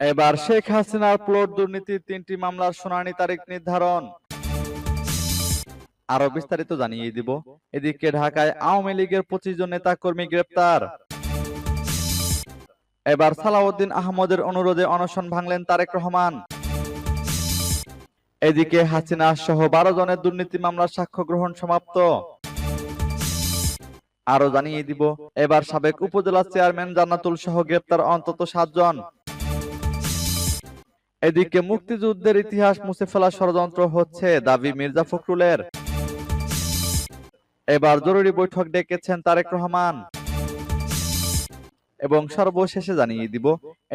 এবার শেখ হাসিনার প্লট দুর্নীতির তিনটি মামলার শুনানি তারিখ নির্ধারণ। আরও বিস্তারিত জানিয়ে দিব। এদিকে ঢাকায় আওয়ামী লীগের পঁচিশ জন নেতা কর্মী গ্রেপ্তার। এবার সালাউদ্দিন আহমদের অনুরোধে অনশন ভাঙলেন তারেক রহমান। এদিকে হাসিনা সহ বারো জনের দুর্নীতি মামলার সাক্ষ্য গ্রহণ সমাপ্ত। আরও জানিয়ে দিব, এবার সাবেক উপজেলা চেয়ারম্যান জান্নাতুল সহ গ্রেপ্তার অন্তত সাতজন। এদিকে মুক্তিযুদ্ধের ইতিহাস মুছে ফেলা ষড়যন্ত্র হচ্ছে দাবি মির্জা ফখরুলের। এবার জরুরি বৈঠক ডেকেছেন তারেক রহমান। এবং সর্বশেষে জানিয়ে দিব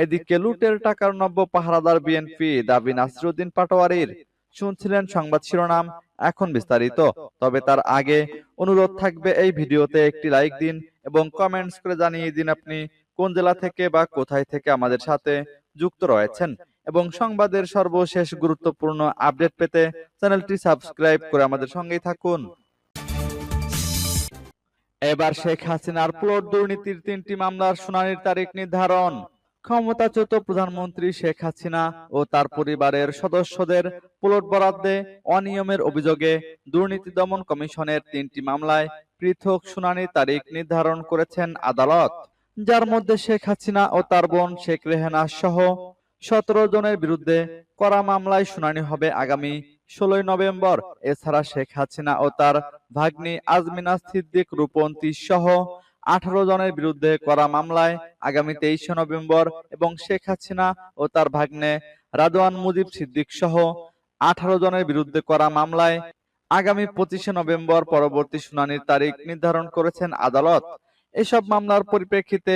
এদিকে লুটের টাকার নব্য পাহারাদার বিএনপি দাবি নাসিরুদ্দিন পাটোয়ারির। শুনছিলেন সংবাদ শিরোনাম এখন বিস্তারিত। তবে তার আগে অনুরোধ থাকবে এই ভিডিওতে একটি লাইক দিন এবং কমেন্টস করে জানিয়ে দিন আপনি কোন জেলা থেকে বা কোথায় থেকে আমাদের সাথে যুক্ত রয়েছেন? এবং সংবাদের সর্বশেষ গুরুত্বপূর্ণ আপডেট পেতে চ্যানেলটি সাবস্ক্রাইব করে আমাদের সঙ্গেই থাকুন। এবার শেখ হাসিনার প্লট দুর্নীতির তিনটি মামলার শুনানির তারিখ নির্ধারণ। ক্ষমতাচ্যুত প্রধানমন্ত্রী শেখ হাসিনা ও তার পরিবারের সদস্যদের প্লট বরাদ্দে অনিয়মের অভিযোগে দুর্নীতি দমন কমিশনের তিনটি মামলায় পৃথক শুনানির তারিখ নির্ধারণ করেছেন আদালত। যার মধ্যে শেখ হাসিনা ও তার বোন শেখ রেহানা সহ সতেরো জনের বিরুদ্ধে করা মামলায় শুনানি হবে আগামী ষোলোই নভেম্বর। এছাড়া শেখ হাসিনা ও তার ভাগ্নি আজমিনা সিদ্দিক রূপন্তী সহ আঠারো জনের বিরুদ্ধে করা মামলায় আগামী তেইশে নভেম্বর এবং শেখ হাসিনা ও তার ভাগ্নে রাদওয়ান মুজিব সিদ্দিক সহ আঠারো জনের বিরুদ্ধে করা মামলায় আগামী পঁচিশে নভেম্বর পরবর্তী শুনানির তারিখ নির্ধারণ করেছেন আদালত। এসব মামলার পরিপ্রেক্ষিতে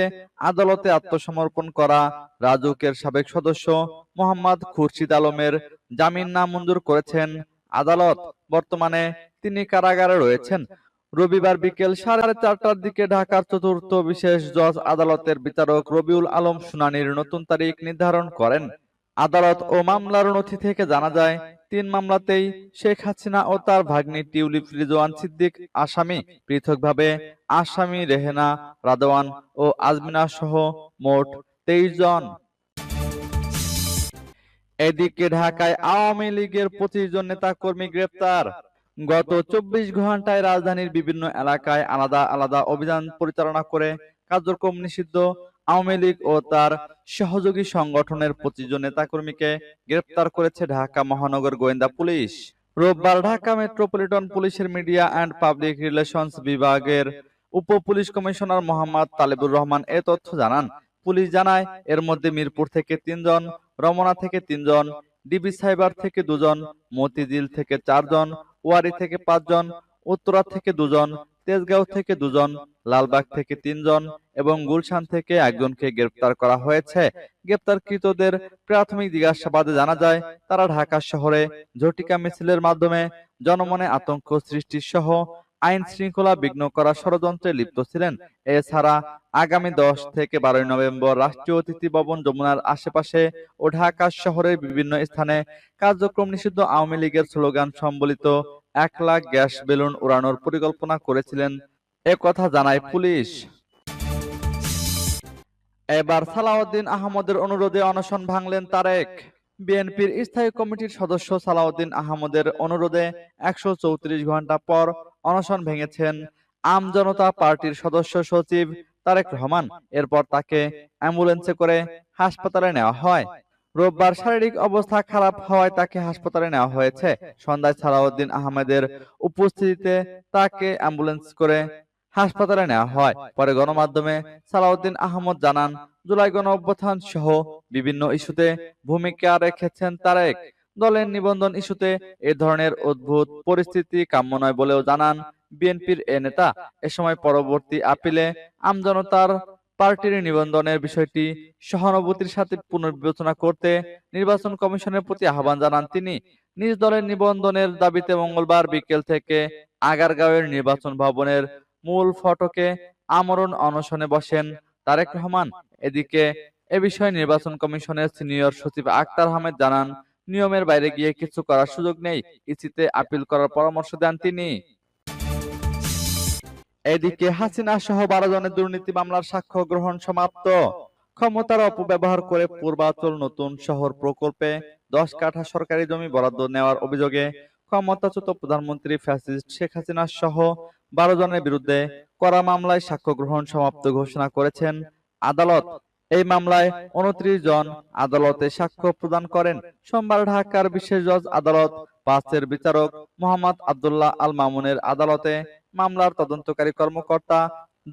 আদালতে আত্মসমর্পণ করা রাজুকের সাবেক সদস্য মোহাম্মদ খুরশিদ আলমের জামিন নামঞ্জুর করেছেন। আদালত বর্তমানে তিনি কারাগারে রয়েছেন। রবিবার বিকেল সাড়ে চারটার দিকে ঢাকার চতুর্থ বিশেষ জজ আদালতের বিচারক রবিউল আলম শুনানির নতুন তারিখ নির্ধারণ করেন। আদালত ও মামলার নথি থেকে জানা যায় তিন মামলাতেই শেখ হাসিনা ও তার ভাগ্নি টিউলিপ রিজওয়ান সিদ্দিক, আসামি, পৃথকভাবে আসামি রেহেনা, রাদওয়ান ও আজমিনা সহ মোট তেইশ জন। এদিকে ঢাকায় আওয়ামী লীগের পঁচিশ জন নেতা কর্মী গ্রেপ্তার। গত চব্বিশ ঘন্টায় রাজধানীর বিভিন্ন এলাকায় আলাদা আলাদা অভিযান পরিচালনা করে কার্যক্রম নিষিদ্ধ আওয়ামী লীগ ও তার সহযোগী সংগঠনের পঁচিশ জন নেতাকর্মীকে গ্রেপ্তার করেছে ঢাকা মহানগর গোয়েন্দা পুলিশ। রোববার ঢাকা মেট্রোপলিটন পুলিশের মিডিয়া অ্যান্ড পাবলিক রিলেশনস বিভাগের উপ পুলিশ কমিশনার মোহাম্মদ তালেবুর রহমান এ তথ্য জানান। পুলিশ জানায়, এর মধ্যে মিরপুর থেকে তিনজন, রমনা থেকে তিনজন, ডিবি সাইবার থেকে দুজন, মতিঝিল থেকে চারজন, ওয়ারি থেকে পাঁচজন, উত্তরা থেকে দুজন তেজগাঁও থেকে দুজন, লালবাগ থেকে তিনজন এবং গুলশান থেকে একজনকে গ্রেপ্তার করা হয়েছে। গ্রেপ্তারকৃতদের প্রাথমিক জিজ্ঞাসাবাদে জানা যায়, তারা ঢাকা শহরে ঝটিকা মিছিলের মাধ্যমে জনমনে আতঙ্ক সৃষ্টি সহ আইন শৃঙ্খলা বিঘ্ন করা ষড়যন্ত্রে লিপ্ত ছিলেন। এছাড়া আগামী দশ থেকে বারোই নভেম্বর রাষ্ট্রীয় অতিথি ভবন যমুনার আশেপাশে ও ঢাকা শহরের বিভিন্ন স্থানে কার্যক্রম নিষিদ্ধ আওয়ামী লীগের স্লোগান সম্বলিত এক লাখ গ্যাস বেলুন উড়ানোর পরিকল্পনা করেছিলেন। কথা জানায় পুলিশ। এবার সালাউদ্দিন আহমদের অনুরোধে অনশন ভাঙলেন তারেক। বিএনপির স্থায়ী কমিটির সদস্য সালাউদ্দিন আহমদের অনুরোধে একশো চৌত্রিশ ঘণ্টা পর অনশন ভেঙেছেন আম জনতা পার্টির সদস্য সচিব তারেক রহমান। এরপর তাকে অ্যাম্বুলেন্সে করে হাসপাতালে নেওয়া হয়। রোববার শারীরিক অবস্থা খারাপ হওয়ায় তাকে হাসপাতালে নেওয়া হয়েছে। সন্ধ্যায় সালাউদ্দিন আহমেদের উপস্থিতিতে তাকে অ্যাম্বুলেন্স করে হাসপাতালে নেওয়া হয়। পরে গণমাধ্যমে সালাউদ্দিন আহমদ জানান, জুলাই গণ অভ্যুত্থান সহ বিভিন্ন ইস্যুতে ভূমিকা রেখেছেন তারেক। দলের নিবন্ধন ইস্যুতে এ ধরনের অদ্ভুত পরিস্থিতি কাম্য নয় বলেও জানান বিএনপির এ নেতা। এ সময় পরবর্তী আপিলে আমজনতার পার্টির নিবন্ধনের বিষয়টি সহানুভূতির সাথে পুনর্বিবেচনা করতে নির্বাচন কমিশনের প্রতি আহ্বান জানান তিনি। নিজ দলের নিবন্ধনের দাবিতে মঙ্গলবার বিকেল থেকে আগারগাঁওয়ের নির্বাচন ভবনের মূল ফটকে আমরণ অনশনে বসেন তারেক রহমান। এদিকে এ বিষয়ে নির্বাচন কমিশনের সিনিয়র সচিব আক্তার আহমেদ জানান নিয়মের বাইরে গিয়ে কিছু করার সুযোগ নেই ইসিতে আপিল করার পরামর্শ দেন তিনি। এদিকে হাসিনা সহ বারো জনের দুর্নীতি মামলার সাক্ষ্য গ্রহণ সমাপ্ত। ক্ষমতার অপব্যবহার করে পূর্বাচল নতুন শহর প্রকল্পে দশ কাঠা সরকারি জমি বরাদ্দ নেওয়ার অভিযোগে ক্ষমতাচ্যুত প্রধানমন্ত্রী ফ্যাসিস্ট শেখ হাসিনা সহ বারো জনের বিরুদ্ধে করা মামলায় সাক্ষ্য গ্রহণ সমাপ্ত ঘোষণা করেছেন আদালত। এই মামলায় উনত্রিশ জন আদালতে সাক্ষ্য প্রদান করেন। সোমবার ঢাকার বিশেষ জজ আদালত, পাঁচের বিচারক মোহাম্মদ আবদুল্লাহ আল মামুনের আদালতে মামলার তদন্তকারী কর্মকর্তা,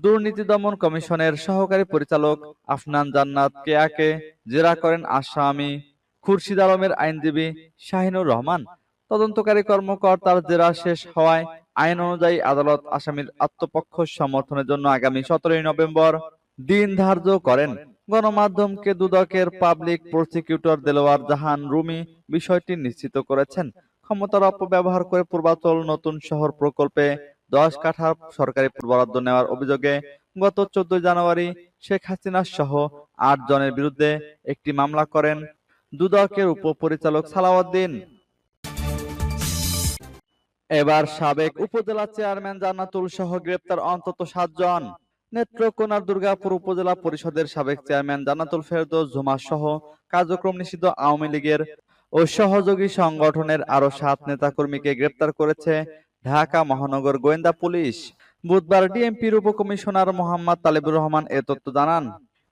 দুর্নীতি দমন কমিশনের সহকারী পরিচালক আফনান জান্নাত কেয়াকে জেরা করেন আসামি খুরশিদ আলমের আইনজীবী শাহিনুর রহমান। তদন্তকারী কর্মকর্তার জেরা শেষ হওয়ায় আইন অনুযায়ী আদালত আসামির আত্মপক্ষ সমর্থনের জন্য আগামী সতেরোই নভেম্বর দিন ধার্য করেন। গণমাধ্যমকে দুদকের পাবলিক প্রসিকিউটর দেলোয়ার জাহান রুমি বিষয়টি নিশ্চিত করেছেন। ক্ষমতার অপব্যবহার করে পূর্বাচল নতুন শহর প্রকল্পে দশ কাঠা সরকারি বরাদ্দ নেওয়ার অভিযোগে গত চোদ্দ জানুয়ারি শেখ হাসিনা সহ আট জনের বিরুদ্ধে একটি মামলা করেন দুদকের উপপরিচালক সালাউদ্দিন। এবার সাবেক উপজেলা চেয়ারম্যান জান্নাতুল সহ গ্রেপ্তার অন্তত সাতজন নেত্রকোনার দুর্গাপুর উপজেলা পরিষদের সাবেক চেয়ারম্যান জান্নাতুল ফেরদৌস জুমা সহ কার্যক্রম নিষিদ্ধ আওয়ামী লীগের ও সহযোগী সংগঠনের আরও সাত নেতাকর্মীকে গ্রেপ্তার করেছে ঢাকা মহানগর গোয়েন্দা পুলিশ। বুধবার ডিএমপির উপকমিশনার মোহাম্মদ তালেবুর রহমান এ তথ্য জানান।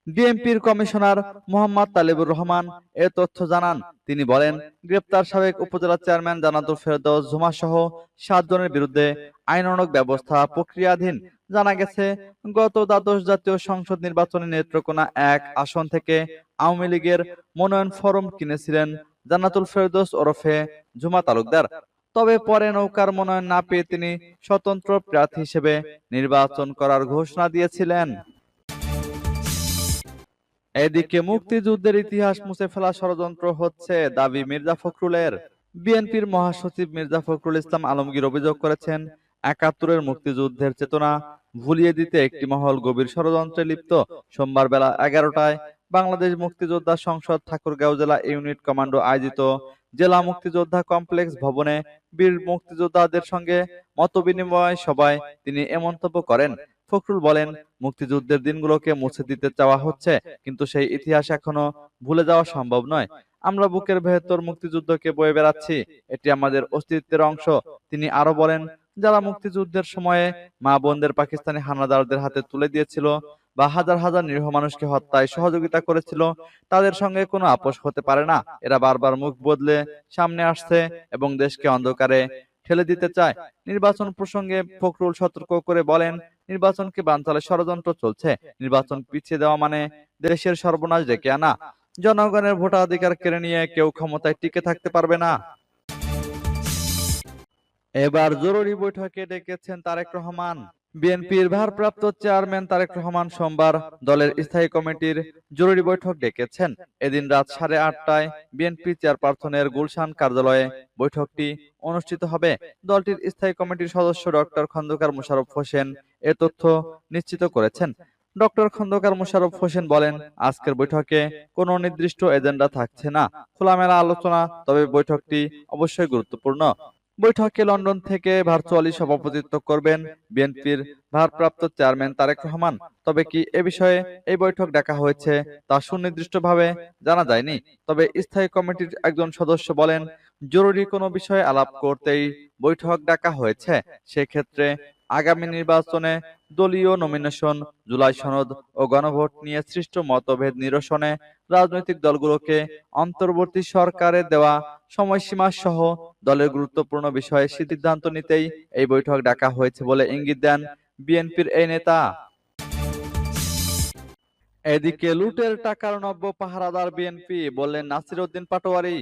ডিএমপির কমিশনার মোহাম্মদ তালেবুর রহমান এ তথ্য জানান। তিনি বলেন, গ্রেপ্তার সাবেক উপজেলা চেয়ারম্যান জানাতুল ফেরদৌস জুমা সহ সাতজনের বিরুদ্ধে আইনানক ব্যবস্থা প্রক্রিয়াধীন। জানা গেছে, গত দ্বাদশ জাতীয় সংসদ নির্বাচনে নেত্রকোনা এক আসন থেকে আওয়ামী লীগের মনোনয়ন ফরম কিনেছিলেন জান্নাতুল ফেরদৌস ওরফে জুমা তালুকদার। তবে পরে নৌকার মনোনয়ন না পেয়ে তিনি স্বতন্ত্র প্রার্থী হিসেবে নির্বাচন করার ঘোষণা দিয়েছিলেন। এদিকে মুক্তিযুদ্ধের ইতিহাস মুছে ফেলা ষড়যন্ত্র হচ্ছে দাবি মির্জা ফখরুলের। বিএনপির মহাসচিব মির্জা ফখরুল ইসলাম আলমগীর অভিযোগ করেছেন, একাত্তরের মুক্তিযুদ্ধের চেতনা ভুলিয়ে দিতে একটি মহল গভীর ষড়যন্ত্রে লিপ্ত। সোমবার বেলা এগারোটায় বাংলাদেশ মুক্তিযোদ্ধা সংসদ ঠাকুরগাঁও জেলা ইউনিট কমান্ডো আয়োজিত জেলা মুক্তিযোদ্ধা কমপ্লেক্স ভবনে বীর মুক্তিযোদ্ধাদের সঙ্গে মতবিনিময় সভায় তিনি এ মন্তব্য করেন। ফখরুল বলেন, মুক্তিযুদ্ধের দিনগুলোকে মুছে দিতে চাওয়া হচ্ছে, কিন্তু সেই ইতিহাস এখনও ভুলে যাওয়া সম্ভব নয়। আমরা বুকের ভেতর মুক্তিযুদ্ধকে বয়ে বেড়াচ্ছি, এটি আমাদের অস্তিত্বের অংশ। তিনি আরও বলেন, যারা মুক্তিযুদ্ধের সময়ে মা বোনদের পাকিস্তানি হানাদারদের হাতে তুলে দিয়েছিল বা হাজার হাজার নিরীহ মানুষকে হত্যায় সহযোগিতা করেছিল, তাদের সঙ্গে কোনো আপোষ হতে পারে না। এরা বারবার মুখ বদলে সামনে আসছে এবং দেশকে অন্ধকারে ঠেলে দিতে চায়। নির্বাচন প্রসঙ্গে ফখরুল সতর্ক করে বলেন, নির্বাচনকে বানচালে ষড়যন্ত্র চলছে। নির্বাচন পিছিয়ে দেওয়া মানে দেশের সর্বনাশ ডেকে আনা। জনগণের ভোটাধিকার কেড়ে নিয়ে কেউ ক্ষমতায় টিকে থাকতে পারবে না। এবার জরুরি বৈঠকে ডেকেছেন তারেক রহমান। বিএনপির ভারপ্রাপ্ত চেয়ারম্যান তারেক রহমান সোমবার দলের স্থায়ী কমিটির জরুরি বৈঠক ডেকেছেন। এদিন রাত সাড়ে আটটায় বিএনপি চেয়ারপারসনের গুলশান কার্যালয়ে বৈঠকটি অনুষ্ঠিত হবে। দলটির স্থায়ী কমিটির সদস্য ডক্টর খন্দকার মোশাররফ হোসেন এ তথ্য নিশ্চিত করেছেন। ডক্টর খন্দকার মোশাররফ হোসেন বলেন, আজকের বৈঠকে কোনো নির্দিষ্ট এজেন্ডা থাকছে না। খোলামেলা আলোচনা, তবে বৈঠকটি অবশ্যই গুরুত্বপূর্ণ। বৈঠকে লন্ডন থেকে ভার্চুয়ালি সভাপতিত্ব করবেন বিএনপির ভারপ্রাপ্ত চেয়ারম্যান তারেক রহমান। তবে কি এ বিষয়ে এই বৈঠক ডাকা হয়েছে তা সুনির্দিষ্টভাবে জানা যায়নি। তবে স্থায়ী কমিটির একজন সদস্য বলেন, জরুরি কোনো বিষয়ে আলাপ করতেই বৈঠক ডাকা হয়েছে। সেক্ষেত্রে আগামী নির্বাচনে দলীয় নমিনেশন জুলাই সনদ ও গণভোট নিয়ে সৃষ্ট মতভেদ নিরসনে রাজনৈতিক দলগুলোকে অন্তর্বর্তী সরকারের দেওয়া সময়সীমা সহ দলের গুরুত্বপূর্ণ বিষয়ে সিদ্ধান্ত নিতেই এই বৈঠক ডাকা হয়েছে বলে ইঙ্গিত দেন বিএনপির এই নেতা। এদিকে লুটের টাকার নব্য পাহারাদার বিএনপি বললেন নাসির উদ্দিন পাটোয়ারি।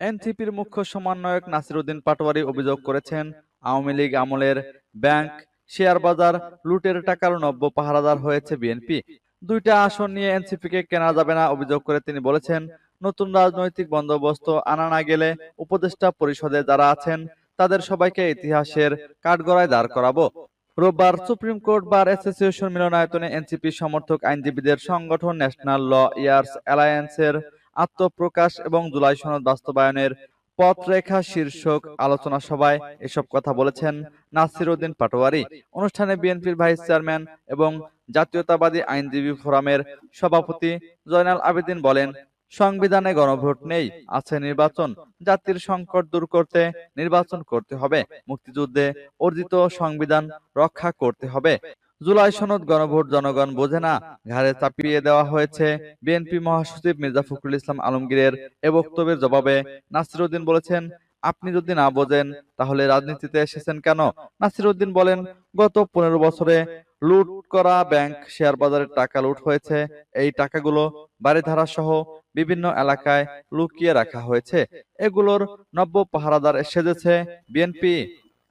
এনসিপির মুখ্য সমন্বয়ক নাসির উদ্দিন পাটোয়ারি অভিযোগ করেছেন, আওয়ামী লীগ আমলের ব্যাংক, শেয়ার বাজার, লুটের টাকার নব্য পাহারাদার হয়েছে বিএনপি দুইটা আসন নিয়ে এনসিপি কে কেনা যাবে না অভিযোগ করে তিনি বলেছেন, নতুন রাজনৈতিক বন্দোবস্ত আনা না গেলে উপদেষ্টা পরিষদে যারা আছেন, তাদের সবাইকে ইতিহাসের কাঠগড়ায় দাঁড় করাবো। রোববার সুপ্রিম কোর্ট বার অ্যাসোসিয়েশন মিলনায়তনে এনসিপি সমর্থক আইনজীবীদের সংগঠন ন্যাশনাল ল ইয়ার্স অ্যালায়েন্সের আত্মপ্রকাশ এবং জুলাই সনদ বাস্তবায়নের পথরেখা শীর্ষক আলোচনা সভায় এসব কথা বলেছেন নাসির উদ্দিন পাটোয়ারি। অনুষ্ঠানে বিএনপির ভাইস চেয়ারম্যান এবং জাতীয়তাবাদী আইনজীবী ফোরামের সভাপতি জয়নাল আবেদিন বলেন, সংবিধানে গণভোট নেই, আছে নির্বাচন। জাতির সংকট দূর করতে নির্বাচন করতে হবে। মুক্তিযুদ্ধে অর্জিত সংবিধান রক্ষা করতে হবে। জুলাই সনদ গণভোট জনগণ বোঝে না। ঘাড়ে চাপিয়ে দেওয়া হয়েছে বিএনপি মহাসচিব মির্জা ফখরুল ইসলাম আলমগীরের এ বক্তব্যের জবাবে। নাসিরউদ্দিন বলেছেন, আপনি যদি না বোঝেন, তাহলে রাজনীতিতে এসেছেন কেন? নাসিরউদ্দিন বলেন, গত পনেরো বছরে লুট করা ব্যাংক শেয়ার বাজারের টাকা লুট হয়েছে। এই টাকাগুলো বাড়িধারা সহ বিভিন্ন এলাকায় লুকিয়ে রাখা হয়েছে। এগুলোর নব্য পাহারাদার সেজেছে বিএনপি।